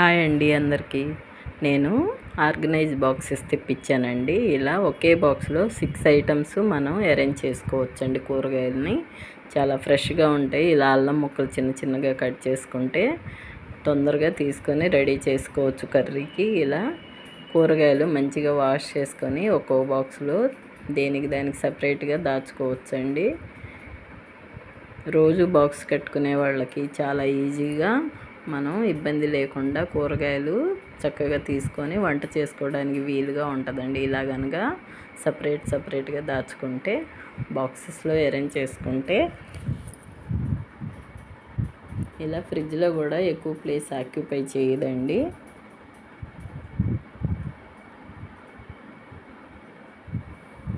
Hi అండి అందరికీ. నేను ఆర్గనైజ్ బాక్సెస్ తెప్పించానండి. ఇలా ఒకే బాక్స్లో సిక్స్ ఐటమ్స్ మనం అరేంజ్ చేసుకోవచ్చండి కూరగాయలని. చాలా ఫ్రెష్గా ఉంటాయి. ఇలా అల్లం ముక్కలు చిన్న చిన్నగా కట్ చేసుకుంటే తొందరగా తీసుకొని రెడీ చేసుకోవచ్చు కర్రీకి. ఇలా కూరగాయలు మంచిగా వాష్ చేసుకొని ఒక్కో బాక్స్లో దేనికి దానికి సపరేట్గా దాచుకోవచ్చండి. రోజు బాక్స్ కట్టుకునే వాళ్ళకి చాలా ఈజీగా మనం ఇబ్బంది లేకుండా కూరగాయలు చక్కగా తీసుకొని వంట చేసుకోవడానికి వీలుగా ఉంటుందండి. ఇలా కనుక సపరేట్ సపరేట్గా దాచుకుంటే బాక్సెస్లో అరేంజ్ చేసుకుంటే ఇలా ఫ్రిడ్జ్లో కూడా ఎక్కువ ప్లేస్ ఆక్యుపై చేయదండి.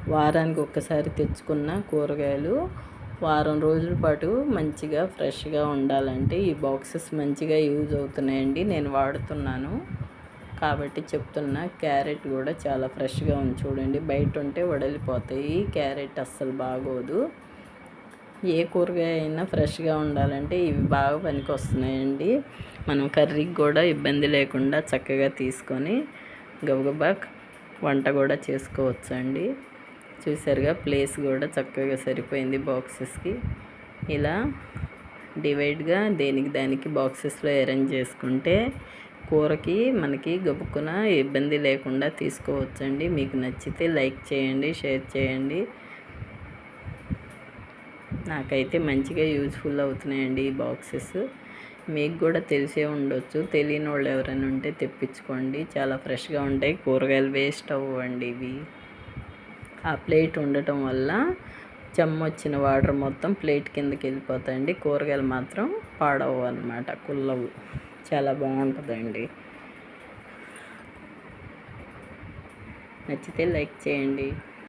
వారానికి ఒక్కసారి తెచ్చుకున్న కూరగాయలు వారం రోజుల పాటు మంచిగా ఫ్రెష్గా ఉండాలంటే ఈ బాక్సెస్ మంచిగా యూజ్ అవుతున్నాయండి. నేను వాడుతున్నాను. కాబట్టి చెప్తున్నా క్యారెట్ కూడా చాలా ఫ్రెష్గా ఉంది చూడండి. బయట ఉంటే వడలిపోతాయి. క్యారెట్ అస్సలు బాగోదు. ఏ కూరగాయ అయినా ఫ్రెష్గా ఉండాలంటే ఇవి బాగా పనికి వస్తున్నాయండి మనం కర్రీకి కూడా ఇబ్బంది లేకుండా చక్కగా తీసుకొని గబగబా వంట కూడా చేసుకోవచ్చండి. చూసారుగా ప్లేస్ కూడా చక్కగా సరిపోయింది బాక్సెస్కి. ఇలా డివైడ్గా దేనికి దానికి బాక్సెస్లో అరేంజ్ చేసుకుంటే కూరకి మనకి గబుక్కున ఇబ్బంది లేకుండా తీసుకోవచ్చండి. మీకు నచ్చితే లైక్ చేయండి షేర్ చేయండి. నాకైతే మంచిగా యూజ్ఫుల్ అవుతున్నాయండి ఈ బాక్సెస్. మీకు కూడా తెలిసే ఉండొచ్చు. తెలియని వాళ్ళు ఎవరైనా ఉంటే తెప్పించుకోండి. చాలా ఫ్రెష్గా ఉంటాయి. కూరగాయలు వేస్ట్ అవ్వండి ఇవి. ఆ ప్లేట్ ఉండటం వల్ల చెమ్మొచ్చిన వాటర్ మొత్తం ప్లేట్ కిందకి వెళ్ళిపోతాయండి. కూరగాయలు మాత్రం పాడవు అనమాట కుల్లవు. చాలా బాగుంటుందండి. నచ్చితే లైక్ చేయండి.